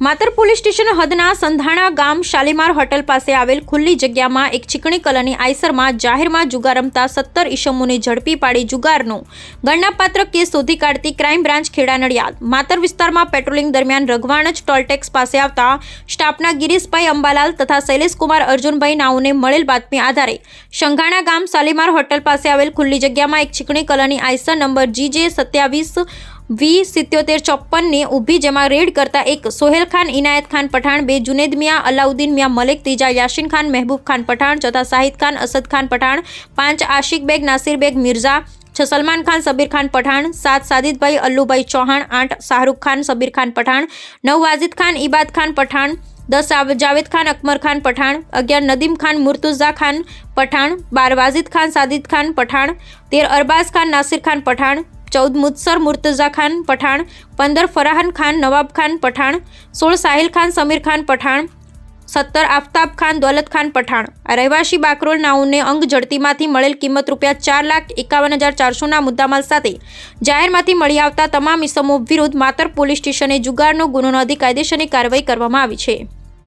માતર police station હદના સંધાણા ગામ Shalimar hotel પાસે આવેલ ખુલ્લી જગ્યામાં એક ચીકણી કલરની આઈસરમાં જાહેરમાં જુગાર રમતા સત્તર ઈસમોને ઝડપી પાડી જુગારનો ગણનાપાત્ર કેસ શોધી કાઢતી ક્રાઇમ બ્રાન્ચ ખેડા નડિયાદ માતર વિસ્તારમાં પેટ્રોલિંગ દરમિયાન રઘવાણજ ટોલટેક્સ પાસે આવતા સ્ટાફના ગિરીશભાઈ અંબાલાલ તથા શૈલેષકુમાર અર્જુનભાઈ નાઓને મળેલ બાતમી આધારે શંઘાણા ગામ શાલીમાર હોટલ પાસે આવેલ ખુલ્લી જગ્યામાં એક ચીકણી કલરની આઈસર નંબર જીજે સત્યાવીસ વી સિત્યોતેર ચોપ્પનને ઊભી જેમાં રેડ કરતા એક સોહેલ ખાન ઇનાયત ખાન પઠાણ બે જુનેદ મિયા અલાઉદ્દીન મિયા મલિક ત્રીજા યાસીન ખાન મહેબૂબ ખાન પઠાણ ચોથા શાહિદ ખાન અસદ ખાન પઠાણ પાંચ આશિક બેગ નાસિર બેગ મિર્ઝા છ સલમાન ખાન સબીર ખાન પઠાણ સાત સાદિદભાઈ અલ્લુભાઈ ચૌહાણ આઠ શાહરૂખ ખાન સબીર ખાન પઠાણ નવ વાજિદ ખાન ઇબાદ ખાન પઠાણ દસ આવ- જાવેદ ખાન અકમર ખાન પઠાણ અગિયાર નદીમ ખાન મુર્તુઝા ખાન પઠાણ બાર વાજિદ ખાન સાદિદ ખાન પઠાણ તેર અરબાઝ ખાન નાસિર ખાન પઠાણ ચૌદ મુત્સર, મુર્તઝા ખાન પઠાણ, પંદર ફરાહન ખાન, નવાબ ખાન પઠાણ, સોળ સાહિલ ખાન, સમીર ખાન પઠાણ, સત્તર આફતાબ ખાન, દૌલત ખાન પઠાણ. રહેવાસી બાકરોલ નાઉને અંગ જડતીમાંથી મળેલ કિંમત રૂપિયા ચાર લાખ એકાવન હજાર ચારસોના મુદ્દામાલ સાથે જાહેરમાંથી મળી આવતા તમામ ઇસમો વિરુદ્ધ માતર પોલીસ સ્ટેશને જુગારનો ગુનો નોંધી કાયદેસરની કાર્યવાહી કરવામાં આવી છે.